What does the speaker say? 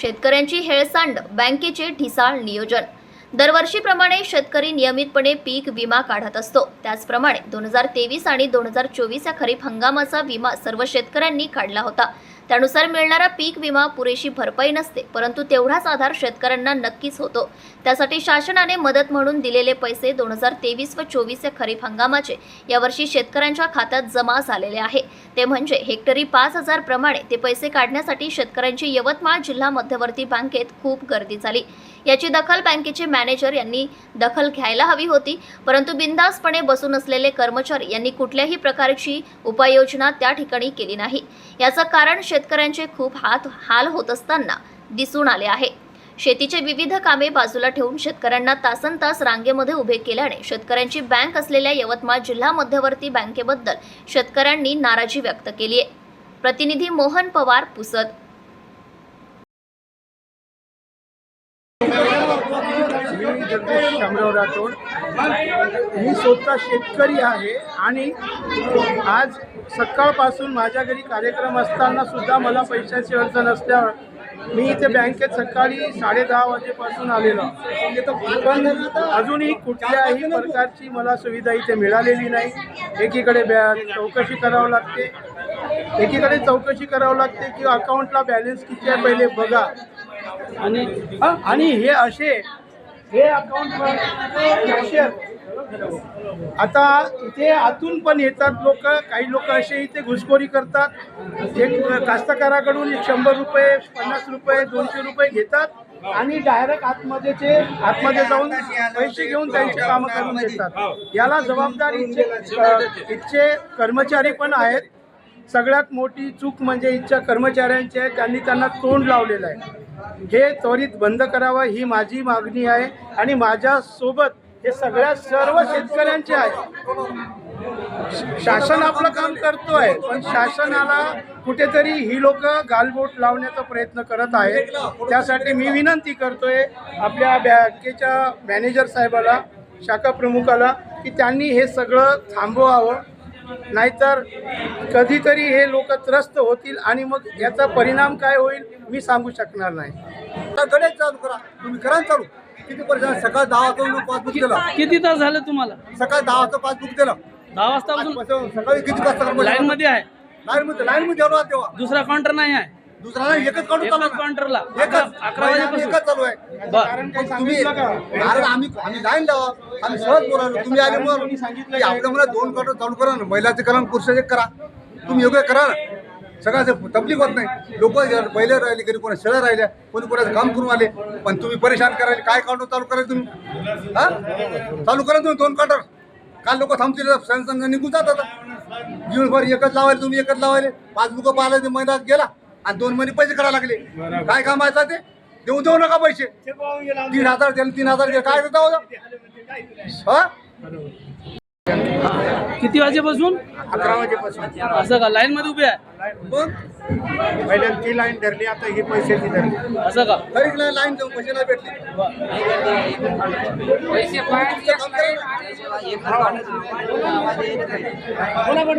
शेतकऱ्यांची हेळसांड बँकेचे ढिसाळ नियोजन. दरवर्षीप्रमाणे शेतकरी नियमितपणे पीक विमा काढत असतो. त्याचप्रमाणे दोन हजार तेवीस आणि दोन हजार चोवीस या खरीप हंगामाचा विमा सर्व शेतकऱ्यांनी काढला होता. त्यानुसार मिळणारा पीक विमा पुरेशी भरपाई नसते परंतु तेवढाच आधार शेतकऱ्यांना नक्कीच होतो. त्यासाठी शासनाने मदत म्हणून दिलेले पैसे दोन हजार तेवीस व चोवीस या खरीप हंगामाचे यावर्षी शेतकऱ्यांच्या खात्यात जमा झालेले आहे. ते म्हणजे हेक्टरी पाच हजार प्रमाणे ते पैसे काढण्यासाठी शेतकऱ्यांची यवतमाळ जिल्हा मध्यवर्ती बँकेत खूप गर्दी झाली. याची दखल बँकेचे मॅनेजर यांनी दखल घ्यायला हवी होती परंतु बिनधास्तपणे बसून असलेले कर्मचारी यांनी कुठल्याही प्रकारची उपाययोजना त्या ठिकाणी केली नाही. याचं कारण शेतकऱ्यांचे खूप हात हाल होत असताना दिसून आले आहे. शेतीचे विविध कामे बाजूला ठेवून शेतकऱ्यांना तासन तास रांगेमध्ये उभे केल्याने शेतकऱ्यांची बँक असलेल्या यवतमाळ जिल्हा मध्यवर्ती बँकेबद्दल शेतकऱ्यांनी नाराजी व्यक्त केली आहे. प्रतिनिधी मोहन पवार पुसद. मी जगदीश शामराव राठोड मी स्वतः शेतकरी आहे आणि आज सकाळपासून माझ्या घरी कार्यक्रम असताना सुद्धा मला पैशाची अडचण असल्यावर मी इथे बँकेत सकाळी साडेदहा वाजेपासून आलेलो. पण अजूनही कुठल्याही प्रकारची मला सुविधा इथे मिळालेली नाही. एकीकडे बॅ चौकशी करावं लागते. एकीकडे चौकशी करावं लागते की अकाउंटला बॅलन्स किती आहे पहिले बघा. आणि आणि हे असे हे अकाउंट कॅशियर. आता इथे आतून पण येतात लोक काही लोक असे इथे घुसखोरी करतात. एक कास्तकाराकडून एक शंभर रुपये पन्नास रुपये दोनशे रुपये घेतात आणि डायरेक्ट आतमध्ये ते आतमध्ये जाऊन पैसे घेऊन त्यांची कामं करून देतात. याला जबाबदार इथचे कर्मचारी पण आहेत. सगळ्यात मोठी चूक म्हणजे इथच्या कर्मचाऱ्यांची आहे. त्यांनी त्यांना तोंड लावलेलं आहे. हे त्वरित बंद करावं ही माझी मागणी आहे. आणि माझ्यासोबत हे सगळ्या सर्व शेतकऱ्यांचे आहे. शासन आपलं काम करतोय पण शासनाला कुठेतरी ही लोक गालबोट लावण्याचा प्रयत्न करत आहेत. त्यासाठी मी विनंती करतोय आपल्या बँकेच्या मॅनेजर साहेबाला शाखा प्रमुखाला की त्यांनी हे सगळं थांबवावं. नाहीतर कधीतरी हे लोक त्रस्त होतील आणि मग याचा परिणाम काय होईल मी सांगू शकणार नाही. आता गणेश चालू करा. तुम्ही करा चालू. किती पर्यंत सकाळ दहा वाजता पासबुक दिलं किती तास झाले तुम्हाला? सकाळी दहा वाजता पासबुक दिलं दहा वाजता सकाळी किती वाजता लाईन मध्ये आहे. लाईन मध्ये लाईन मध्ये तेव्हा. दुसरा काउंटर नाही आहे. दुसरा नाही एकच काढून चालू एकच आहे. काउंटरला एकच. अकरा वाजेपासून. एकच चालू आहे. बर. तुम्ही आम्ही आम्ही लावा आम्ही सहज बोलावलो तुम्ही आले मग की आपल्या मला दोन काउंटर चालू करा ना. महिलाचे करा आणि पुरुषाचे करा. तुम्ही योग्य करा ना. सगळ्याचं होत नाही. लोक पहिले राहिले कधी कोणा शेळ्या राहिल्या कोणी कोणाचं काम करून आले पण तुम्ही परेशान करायला काय काउंटर चालू करायला तुम्ही? हा? चालू करा तुम्ही दोन काउंटर काल लोक थांबतील संघ निघून जातात. दिवसभर एकच लावायला तुम्ही एकच लावायले. पासबुक पाहिलं ते महिन्यात गेला. आणि दोन महिने पैसे करायला लागले. काय कामायचं ते? देऊ देऊ नका पैसे. तीन हजार दिले तीन हजार दिले काय देता होता हा? किती वाजेपासून? अकरा वाजेपासून. असं का? लाईन मध्ये उभे आहे? मग पहिल्यांदा ती लाईन धरली आता ही पैशाची धरली. असं का? तरी लाईन देऊन पैसे नाही भेटले. ना.